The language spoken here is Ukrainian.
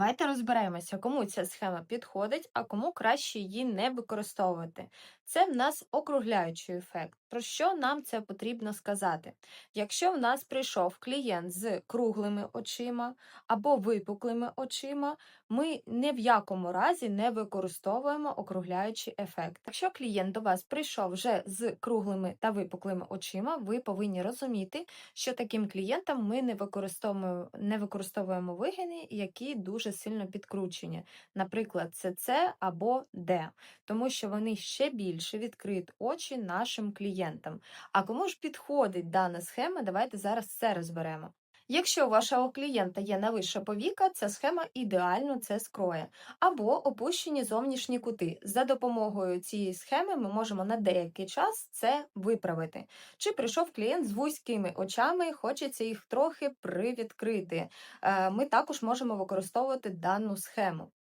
Давайте розберемося, кому ця схема підходить, а кому краще її не використовувати. Це в нас округляючий ефект. Про що нам це потрібно сказати? Якщо в нас прийшов клієнт з круглими очима або випуклими очима, ми ні в якому разі не використовуємо округляючий ефект. Якщо клієнт до вас прийшов вже з круглими та випуклими очима, ви повинні розуміти, що таким клієнтам ми не використовуємо, не використовуємо вигини, які дуже сильно підкручені, наприклад, СЦ або Д, тому що вони ще більше відкриють очі нашим клієнтам. А кому ж підходить дана схема? Давайте зараз це розберемо. Якщо у вашого клієнта є нависша повіка, ця схема ідеально це скроє. Або опущені зовнішні кути. За допомогою цієї схеми ми можемо на деякий час це виправити. Чи прийшов клієнт з вузькими очами, хочеться їх трохи привідкрити. Е, Ми також можемо використовувати дану схему.